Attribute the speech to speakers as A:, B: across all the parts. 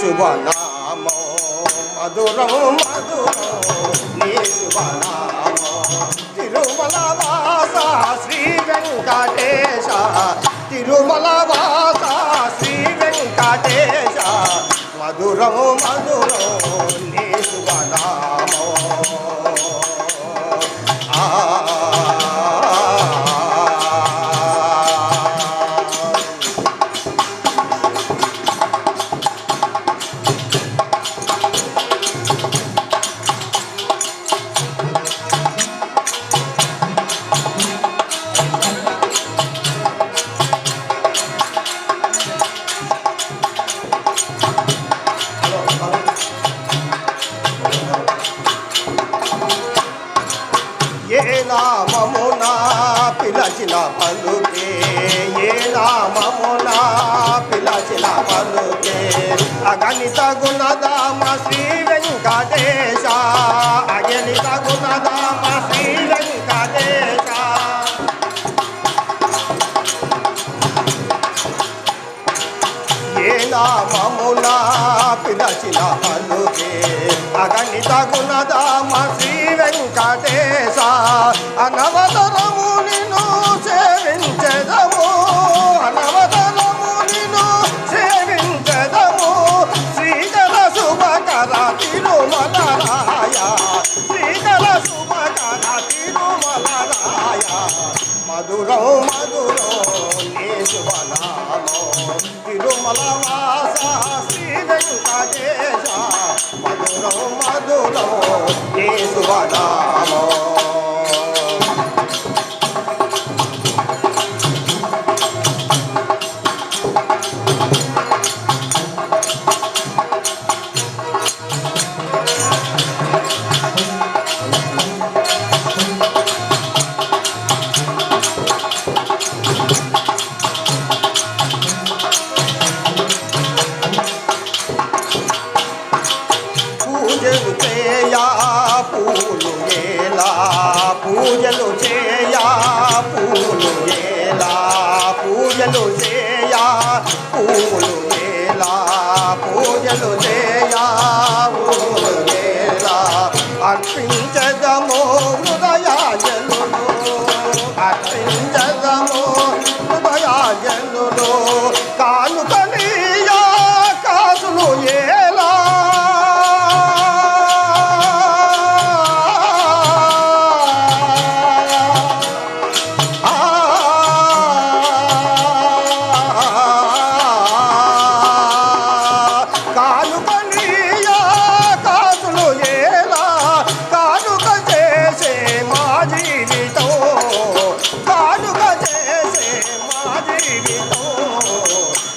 A: నీ శుభనామో మధురం మధురం నీ శుభనామో తిరుమల వాస శ్రీ వెంకటేశ. తిరుమల వాస శ్రీ వెంకటేశ. మధురం మధురం నీ శుభనామో పిలచిన పలుకే ఏ నామమునా పిలచిన పలుకే అగణిత గుణదామ శ్రీ వెంకటేశ అగణిత గుణదామ శ్రీ వెంకటేశ. ఏ నామమునా మధురో మధురో నీ తిరుమల వాస శ్రీ మధురో మధురో మధురం నీ పూలు వేలా పూజలు చేయా పూలు వేలా అర్పించదమో హృదయాజలు అర్పించదమో హృదయాజలు కానుకలే జీవితం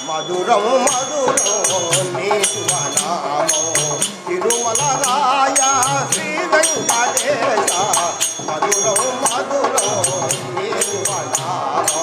A: మధురం మధురం నీ శుభనామో తిరుమల రాయ శ్రీ వెంకటేశ. మధురం మధురం నీ శుభనామో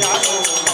A: Yeah.